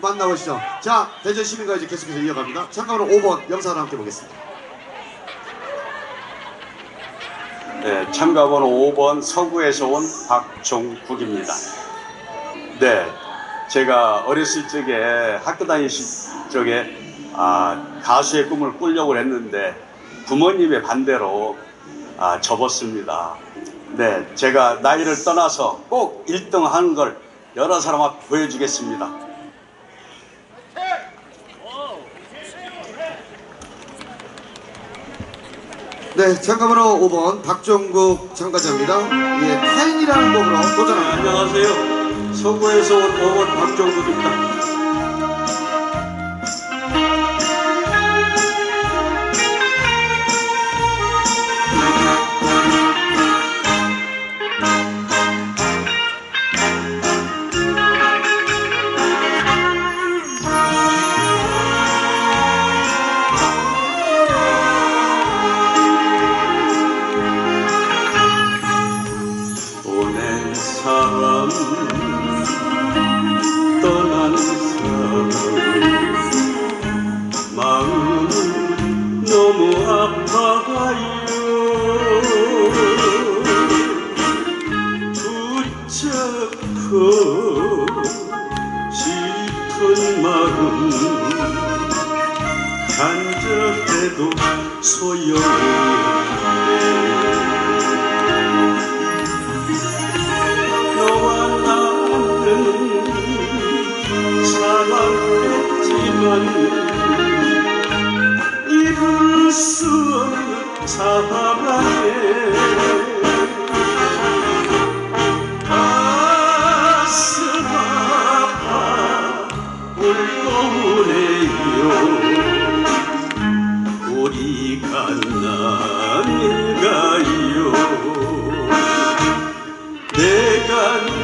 만나보시죠. 자, 대전 시민과 이제 계속해서 이어갑니다. 참가번호 5번 영상을 함께 보겠습니다. 네, 참가번호 5번 서구에서 온 박종국입니다. 네, 제가 어렸을 적에 학교 다니실 적에 아, 가수의 꿈을 꾸려고 했는데 부모님의 반대로 아, 접었습니다. 네, 제가 나이를 떠나서 꼭 1등 하는 걸 여러 사람 앞에 보여주겠습니다. 네, 참가번호 5번 박종국 참가자입니다. 예, 타인이라는 곡으로 네, 도전합니다. 안녕하세요. 서구에서 온 5번 박종국입니다. 사람 떠난 사람. 마음은 너무 아파요. 붙잡고 싶은 마음 간절해도 소용이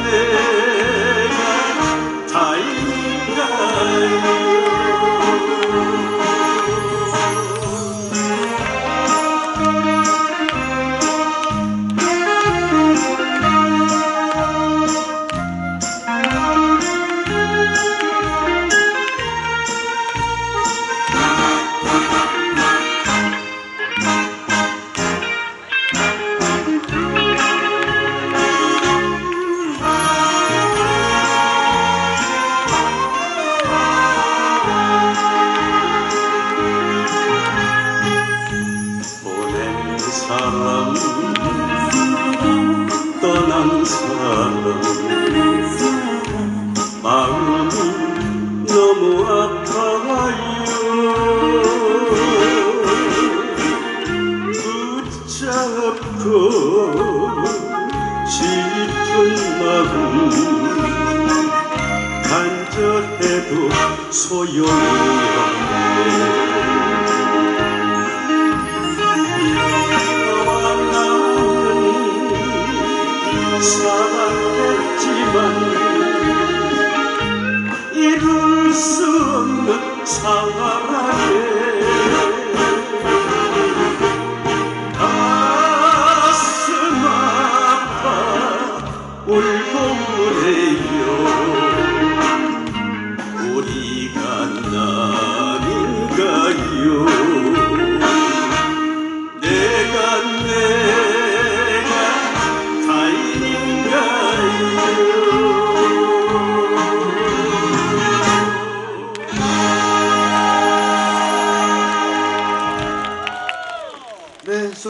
Amen. 마음이 너무 아파요. 붙잡고 싶은 마음 간절해도 소용이 없네 사랑에